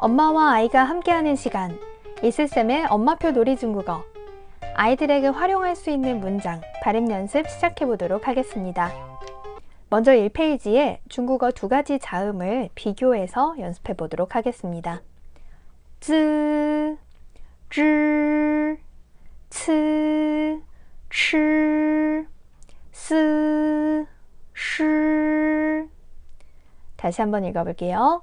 엄마와 아이가 함께하는 시간 이슬쌤의 엄마표 놀이 중국어 아이들에게 활용할 수 있는 문장 발음 연습 시작해 보도록 하겠습니다. 먼저 1페이지에 중국어 두 가지 자음을 비교해서 연습해 보도록 하겠습니다. 쯔, 쯔, 츠, 치, 스, 시 다시 한번 읽어볼게요.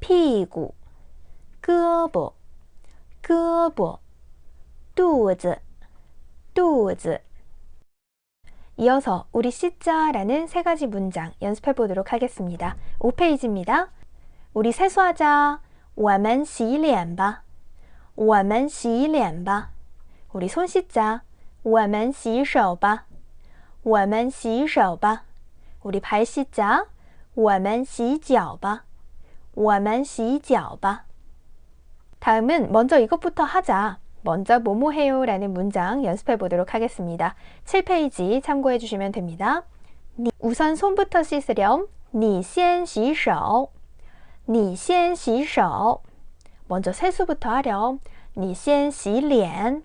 屁股、胳膊、胳膊、肚子、肚子。 이어서 우리 씻자라는 세 가지 문장 연습해 보도록 하겠습니다. 5페이지입니다. 우리 세수하자. 我们洗脸吧.我们洗脸吧. 우리 손 씻자. 我们洗手吧.我们洗手吧. 우리 발 씻자. 我们洗脚吧. 我们洗脚吧. 다음은 먼저 이것부터 하자. 먼저 뭐뭐 해요 라는 문장 연습해 보도록 하겠습니다. 7페이지 참고해 주시면 됩니다. 우선 손부터 씻으렴. 你先洗手.你先洗手. 먼저 세수부터 하렴. 你先洗脸.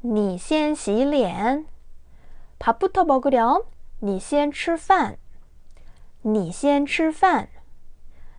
你先洗脸. 밥부터 먹으렴. 你先吃饭.你先吃饭.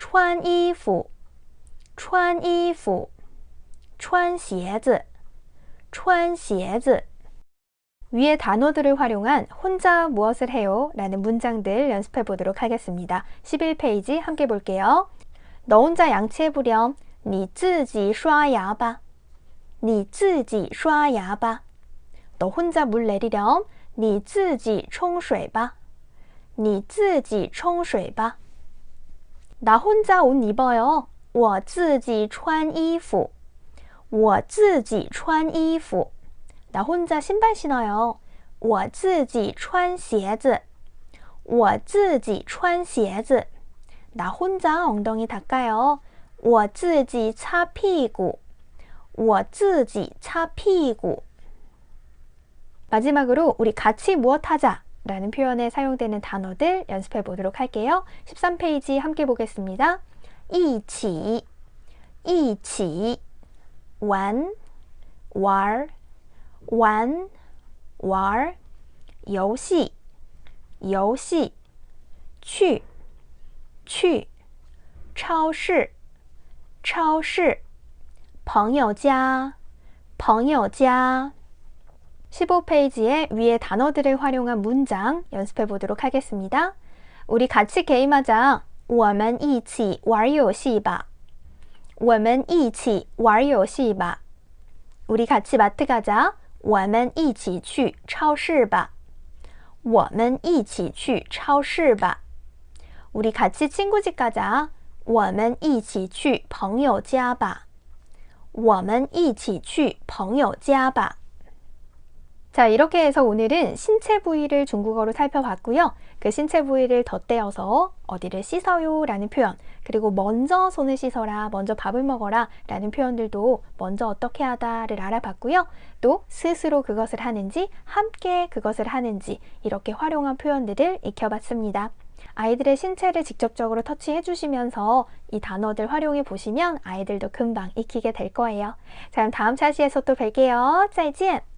穿衣服，穿衣服，穿鞋子，穿鞋子。 위의 단어들을 활용한 혼자 무엇을 해요? 라는 문장들 연습해 보도록 하겠습니다. 11페이지 함께 볼게요. 너 혼자 양치해보렴. 你自己刷牙吧.你自己刷牙吧.너 혼자 물 내리렴. 你自己冲水吧.你自己冲水吧. 나 혼자 옷 입어요. 我自己穿衣服.我自己穿衣服.나 혼자 신발 신어요. 我自己穿鞋子.我自己穿鞋子.나 혼자 엉덩이 닦아요. 我自己擦屁股.我自己擦屁股. 마지막으로 우리 같이 무엇 하자 라는 표현에 사용되는 단어들 연습해 보도록 할게요. 13페이지 함께 보겠습니다. 一起,一起, 玩,玩,玩,玩, 游戏,游戏, 去,去, 超市,超市, 朋友家,朋友家, 15페이지에 위에 단어들을 활용한 문장 연습해 보도록 하겠습니다. 우리 같이 게임하자. 我们一起玩游戏吧.我们一起玩游戏吧. 우리 같이 마트 가자. 我们一起去超市吧.我们一起去超市吧. 우리 같이 친구 집 가자. 我们一起去朋友家吧.我们一起去朋友家吧. 자 이렇게 해서 오늘은 신체 부위를 중국어로 살펴봤고요. 그 신체 부위를 덧대어서 어디를 씻어요 라는 표현 그리고 먼저 손을 씻어라 먼저 밥을 먹어라 라는 표현들도 먼저 어떻게 하다를 알아봤고요. 또 스스로 그것을 하는지 함께 그것을 하는지 이렇게 활용한 표현들을 익혀봤습니다. 아이들의 신체를 직접적으로 터치해 주시면서 이 단어들 활용해 보시면 아이들도 금방 익히게 될 거예요. 자, 그럼 다음 차시에서 또 뵐게요. 再见!